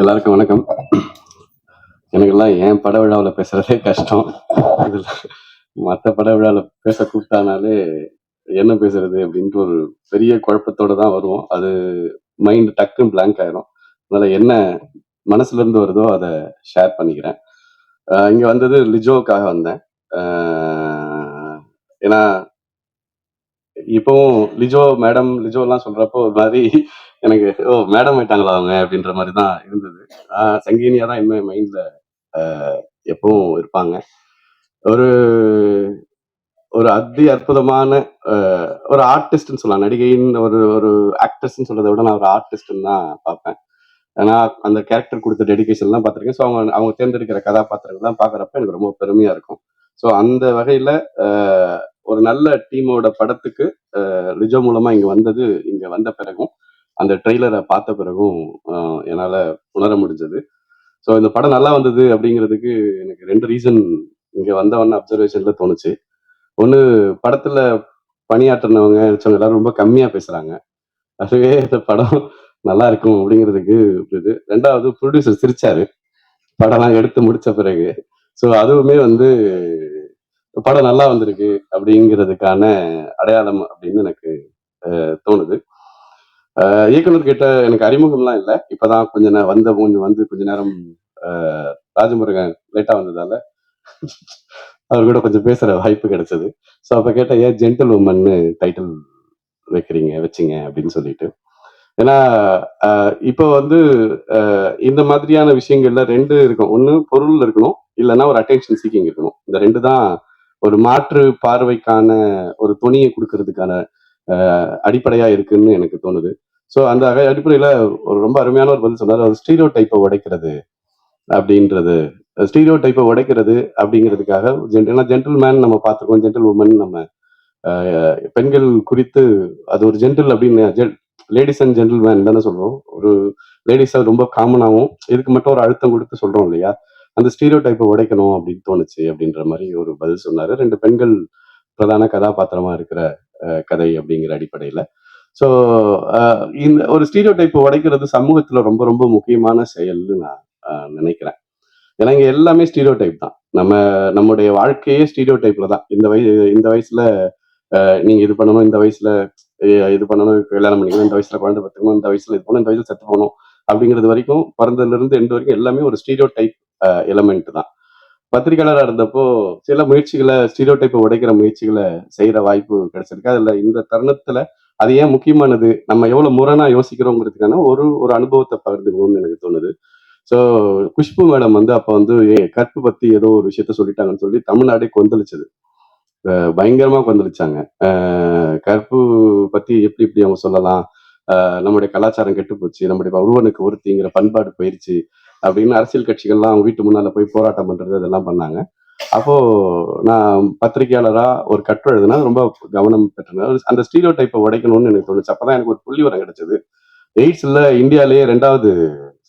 எல்லாருக்கும் வணக்கம். எனக்கெல்லாம் என் பட விழாவில் பேசுறதே கஷ்டம். இதில் மற்ற பட விழாவில் பேச கூப்பிட்டானாலே என்ன பேசுறது அப்படின்ட்டு ஒரு பெரிய குழப்பத்தோடு தான் வருவோம். அது மைண்ட் டக்குன்னு பிளாங்க் ஆயிரும். அதனால என்ன மனசுல இருந்து வருதோ அதை ஷேர் பண்ணிக்கிறேன். இங்கே இங்க வந்தது லிஜோக்காக வந்தேன். ஏன்னா இப்போவும் லிஜோ மேடம் லிஜோலாம் சொல்கிறப்போ சொல்றப்போ ஒரு மாதிரி எனக்கு ஓ மேடம் ஆயிட்டாங்களா அவங்க? அப்படின்ற மாதிரி தான் இருந்தது. சங்கீனியா தான் இன்னும் மைண்ட்ல எப்பவும் இருப்பாங்க. ஒரு ஒரு அதி அற்புதமான ஒரு ஆர்டிஸ்ட்னு சொல்லலாம். நடிகைன்னு ஒரு ஒரு ஆக்ட்ரஸ்ன்னு சொல்றதை விட நான் ஒரு ஆர்டிஸ்ட்னு தான் பார்ப்பேன். ஏன்னா அந்த கேரக்டர் கொடுத்த டெடிகேஷன்லாம் பார்த்துருக்கேன். ஸோ அவங்க அவங்க தேர்ந்தெடுக்கிற கதாபாத்திரங்கள்லாம் பார்க்குறப்ப எனக்கு ரொம்ப பெருமையா இருக்கும். ஸோ அந்த வகையில ஒரு நல்ல டீமோட படத்துக்கு லிஜோ மூலமா இங்க வந்தது இங்க வந்த பிறகும். அந்த ட்ரெய்லரை பார்த்த பிறகும் என்னால் உணர முடிஞ்சது. ஸோ இந்த படம் நல்லா வந்தது அப்படிங்கிறதுக்கு எனக்கு ரெண்டு ரீசன் இங்கே வந்தவொடனே அப்சர்வேஷனில் தோணுச்சு. ஒன்று படத்தில் பணியாற்றினவங்க நடிச்சவங்க எல்லாரும் ரொம்ப கம்மியாக பேசுகிறாங்க அதுவே இந்த படம் நல்லா இருக்கும் அப்படிங்கிறதுக்கு இது ரெண்டாவது ப்ரொடியூசர் சிரிச்சாரு. படம்லாம் எடுத்து முடித்த பிறகு. ஸோ அதுவுமே வந்து படம் நல்லா வந்திருக்கு அப்படிங்கிறதுக்கான அடையாளம் அப்படின்னு எனக்கு தோணுது. இயக்குனர் கிட்ட எனக்கு அறிமுகம்லாம் இல்லை. இப்பதான் கொஞ்ச நேரம் வந்த கொஞ்சம் வந்து கொஞ்ச நேரம் ராஜமுருகன் லேட்டா வந்ததால அவர் கூட கொஞ்சம் பேசுற வாய்ப்பு கிடைச்சது. ஸோ அப்ப கேட்ட ஏன் ஜென்டில் உமன்னு டைட்டில் வைக்கிறீங்க வச்சிங்க? அப்படின்னு சொல்லிட்டு. ஏன்னா இப்போ வந்து இந்த மாதிரியான விஷயங்கள்ல ரெண்டு இருக்கும். ஒன்று பொருள் இருக்கணும் இல்லைன்னா ஒரு அட்டென்ஷன் சீக்கிங் இருக்கணும். இந்த ரெண்டு தான் ஒரு மாற்று பார்வைக்கான ஒரு துணியை கொடுக்கறதுக்கான அடிப்படையா இருக்குன்னு எனக்கு தோணுது. ஸோ அந்த அடிப்படையில் ஒரு ரொம்ப அருமையான ஒரு பதில் சொன்னார். அது ஸ்டீரியோ டைப்பை உடைக்கிறது அப்படின்றது. ஸ்டீரியோ டைப்பை உடைக்கிறது அப்படிங்கிறதுக்காக ஜென் ஜென்டில் மேன் நம்ம பார்த்துருக்கோம். ஜென்டில் உமன் நம்ம பெண்கள் குறித்து அது ஒரு ஜென்டில் அப்படின்னு லேடிஸ் அண்ட் ஜென்டில்மேன் தானே சொல்றோம். ஒரு லேடிஸாக ரொம்ப காமனாகவும் இதுக்கு மட்டும் ஒரு அழுத்தம் கொடுத்து சொல்றோம் இல்லையா? அந்த ஸ்டீரியோ டைப்பை உடைக்கணும் அப்படின்னு தோணுச்சு அப்படின்ற மாதிரி ஒரு பதில் சொன்னாரு. ரெண்டு பெண்கள் பிரதான கதாபாத்திரமா இருக்கிற கதை அப்படிங்கிற அடிப்படையில. ஸோ uh, இந்த ஒரு ஸ்டீரியோ டைப்பை உடைக்கிறது சமூகத்துல ரொம்ப ரொம்ப முக்கியமான செயல்னு நான் நினைக்கிறேன். ஏன்னா இங்கே எல்லாமே ஸ்டீரியோ டைப் தான். நம்ம நம்முடைய வாழ்க்கையே ஸ்டீரியோ டைப்ல தான். இந்த வயசு இந்த வயசுல அஹ், நீங்க இது பண்ணணும் இந்த வயசுல இது பண்ணணும் கல்யாணம் பண்ணிக்கணும் இந்த வயசுல குழந்தை பத்துக்கணும் இந்த வயசுல இது பண்ணணும் இந்த வயசுல செத்து போகணும் அப்படிங்கிறது வரைக்கும் பிறந்ததுல இருந்து எண்டு வரைக்கும் எல்லாமே ஒரு ஸ்டீரியோ டைப் எலமெண்ட் தான். பத்திரிகையாளராக இருந்தப்போ சில முயற்சிகளை ஸ்டீரியோ டைப்பை உடைக்கிற முயற்சிகளை செய்யற வாய்ப்பு கிடைச்சிருக்கு. அதுல இந்த தருணத்துல அது ஏன் முக்கியமானது? நம்ம எவ்வளவு முரணா யோசிக்கிறோங்கிறதுக்கான ஒரு ஒரு அனுபவத்தை பகிர்ந்துக்கணும்னு எனக்கு தோணுது. ஸோ குஷ்பு மேடம் வந்து அப்போ வந்து ஏ கற்பு பத்தி ஏதோ ஒரு விஷயத்த சொல்லிட்டாங்கன்னு சொல்லி தமிழ்நாடே கொந்தளிச்சது. அஹ் பயங்கரமா கொந்தளிச்சாங்க. கற்பு பத்தி எப்படி இப்படி அவங்க சொல்லலாம்? நம்முடைய கலாச்சாரம் கெட்டு போச்சு நம்முடைய ஒருவனுக்கு ஒருத்திங்கிற பண்பாடு போயிருச்சு அப்படின்னு அரசியல் கட்சிகள்லாம் அவங்க வீட்டு முன்னால போய் போராட்டம் பண்றது அதெல்லாம் பண்ணாங்க. அப்போ நான் பத்திரிகையாளரா ஒரு கட்டுரை எழுதுனா ரொம்ப கவனம் பெற்றேன். அந்த ஸ்டீரியோ டைப்பை உடைக்கணும்னு எனக்கு தோணுச்சு. அப்பதான் எனக்கு ஒரு புள்ளி வரம் கிடைச்சது. எய்ட்ஸ்ல இந்தியாலேயே ரெண்டாவது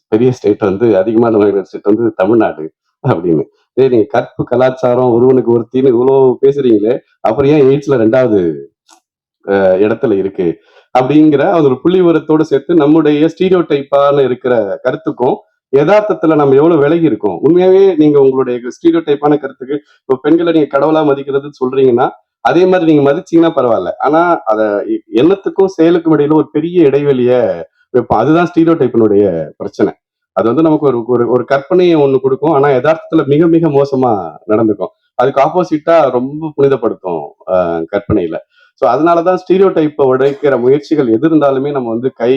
பெரிய ஸ்டேட் வந்து அதிகமான ஸ்டேட் வந்து தமிழ்நாடு அப்படின்னு. சரி நீங்க கற்பு கலாச்சாரம் ஒருவனுக்கு ஒருத்தின்னு இவ்வளவு பேசுறீங்களே அப்புறம் ஏன் எய்ட்ஸ்ல ரெண்டாவது இடத்துல இருக்கு? அப்படிங்கிற அது ஒரு புள்ளி உரத்தோடு சேர்த்து நம்முடைய ஸ்டீரியோ டைப்பான இருக்கிற கருத்துக்கும் யதார்த்தத்துல நம்ம எவ்வளவு விலகி இருக்கோம்? உண்மையாவே நீங்க உங்களுடைய ஸ்டீரியோ டைப்பான கருத்துக்கு இப்போ பெண்களை நீங்க கடவுளா மதிக்கிறது சொல்றீங்கன்னா அதே மாதிரி நீங்க மதிச்சீங்கன்னா பரவாயில்ல. ஆனா அத எண்ணத்துக்கும் செயலுக்கும் இடையில ஒரு பெரிய இடைவெளிய வைப்போம். அதுதான் ஸ்டீரியோ டைப்பினுடைய பிரச்சனை. அது வந்து நமக்கு ஒரு ஒரு ஒரு கற்பனையை ஒண்ணு கொடுக்கும். ஆனா யதார்த்தத்துல மிக மிக மோசமா நடந்துக்கும். அதுக்கு ஆப்போசிட்டா ரொம்ப புனிதப்படுத்தும் ஆஹ் கற்பனையில. ஸோ அதனாலதான் ஸ்டீரியோ டைப்பை உடைக்கிற முயற்சிகள் எது இருந்தாலுமே நம்ம வந்து கை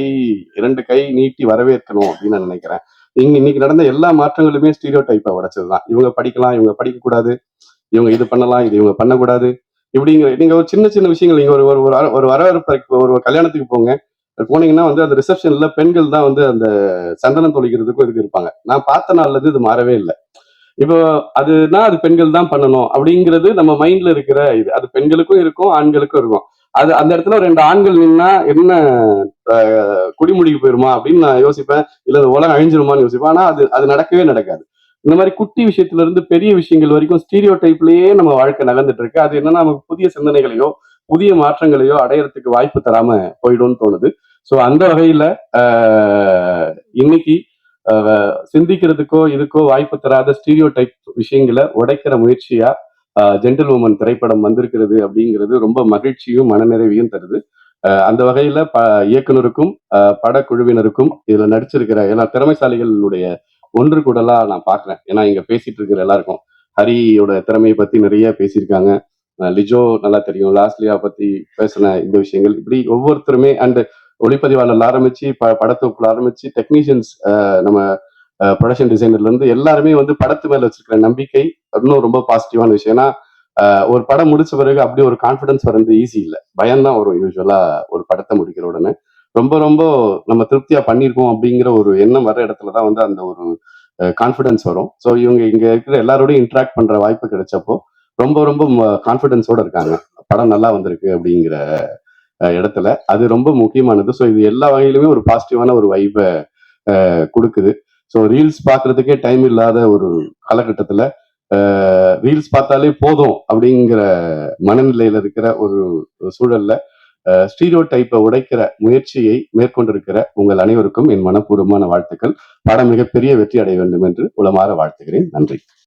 இரண்டு கை நீட்டி வரவேற்கணும் அப்படின்னு நான் நினைக்கிறேன். இங்க இன்னைக்கு நடந்த எல்லா மாற்றங்களுமே ஸ்டீரியோ டைப்பை உடைச்சதுதான். இவங்க படிக்கலாம் இவங்க படிக்கக்கூடாது. இவங்க இது பண்ணலாம் இது இவங்க பண்ணக்கூடாது. இப்படிங்கிற நீங்க ஒரு சின்ன சின்ன விஷயங்கள் நீங்க ஒரு ஒரு ஒரு ஒரு வரவேற்பு ஒரு கல்யாணத்துக்கு போங்க. போனீங்கன்னா வந்து அந்த ரிசப்ஷன்ல பெண்கள் தான் வந்து அந்த சந்தனம் தொழிக்கிறதுக்கும் இதுக்கு இருப்பாங்க. நான் பார்த்த நாள்ல இருந்து இது மாறவே இல்லை. இப்போ அதுனா அது பெண்கள் தான் பண்ணணும் அப்படிங்கிறது நம்ம மைண்ட்ல இருக்கிற இது. அது பெண்களுக்கும் இருக்கும் ஆண்களுக்கும் இருக்கும். அது அந்த இடத்துல ரெண்டு ஆண்கள் நின்னா என்ன அஹ், குடிமுடிக்கு போயிருமா அப்படின்னு நான் யோசிப்பேன். இல்ல இந்த உலகம் அழிஞ்சிருமான்னு யோசிப்பேன். ஆனா அது அது நடக்கவே நடக்காது. இந்த மாதிரி குட்டி விஷயத்துல இருந்து பெரிய விஷயங்கள் வரைக்கும் ஸ்டீரியோ டைப்லயே நம்ம வாழ்க்கை நகர்ந்துட்டு இருக்கு அது என்னன்னா நமக்கு புதிய சிந்தனைகளையோ புதிய மாற்றங்களையோ அடையறதுக்கு வாய்ப்பு தராம போயிடும்னு தோணுது. ஸோ அந்த வகையில இன்னைக்கு சிந்திக்கிறதுக்கோ இதுக்கோ வாய்ப்பு தராத ஸ்டீரியோ டைப் விஷயங்களை உடைக்கிற முயற்சியா ஜென்டில் உமன் திரைப்படம் வந்திருக்கிறது அப்படிங்கிறது ரொம்ப மகிழ்ச்சியும் மனநிறைவையும் தருது. அந்த வகையில ப இயக்குனருக்கும் படக்குழுவினருக்கும் இதுல நடிச்சிருக்கிற எல்லா திறமைசாலிகளுடைய ஒன்று கூடலா நான் பாக்குறேன். ஏன்னா இங்க பேசிட்டு இருக்கிற எல்லாருக்கும். ஹரியோட திறமையை பத்தி நிறைய பேசியிருக்காங்க. லிஜோ நல்லா தெரியும். லாஸ்லியா பத்தி பேசின இந்த விஷயங்கள். இப்படி ஒவ்வொருத்தருமே அண்ட் ஒளிப்பதிவாளர்ல ஆரம்பிச்சு ப படத்தொப்புல ஆரம்பிச்சு டெக்னீஷியன்ஸ் நம்ம ப்ரொடக்ஷன் டிசைனர்ல இருந்து எல்லாருமே வந்து படத்து மேல வச்சிருக்கிற நம்பிக்கை இன்னும் ரொம்ப பாசிட்டிவான விஷயம். ஏன்னா ஒரு படம் முடிச்ச பிறகு அப்படி ஒரு கான்ஃபிடன்ஸ் வரது ஈஸி இல்லை. பயம்தான் வரும் யூஸ்வலா ஒரு படத்தை முடிக்கிற உடனே. ரொம்ப ரொம்ப நம்ம திருப்தியா பண்ணியிருக்கோம் அப்படிங்கிற ஒரு எண்ணம் வர இடத்துல தான் வந்து அந்த ஒரு கான்ஃபிடன்ஸ் வரும். ஸோ இவங்க இங்க இருக்கிற எல்லாரோடையும் இன்ட்ராக்ட் பண்ற வாய்ப்பு கிடைச்சப்போ ரொம்ப ரொம்ப கான்ஃபிடன்ஸோட இருக்காங்க. படம் நல்லா வந்திருக்கு அப்படிங்கிற இடத்துல. அது ரொம்ப முக்கியமானது. ஸோ இது எல்லா வகையிலுமே ஒரு பாசிட்டிவான ஒரு வைப்பை கொடுக்குது. ஸோ ரீல்ஸ் பார்க்கறதுக்கே டைம் இல்லாத ஒரு காலகட்டத்தில் ரீல்ஸ் பார்த்தாலே போதும் அப்படிங்கிற மனநிலையில் இருக்கிற ஒரு சூழல்ல ஸ்டீரியோ டைப்பை உடைக்கிற முயற்சியை மேற்கொண்டிருக்கிற உங்கள் அனைவருக்கும் என் மனப்பூர்வமான வாழ்த்துக்கள். படம் மிகப்பெரிய வெற்றி அடைய வேண்டும் என்று உளமாற வாழ்த்துகிறேன். நன்றி.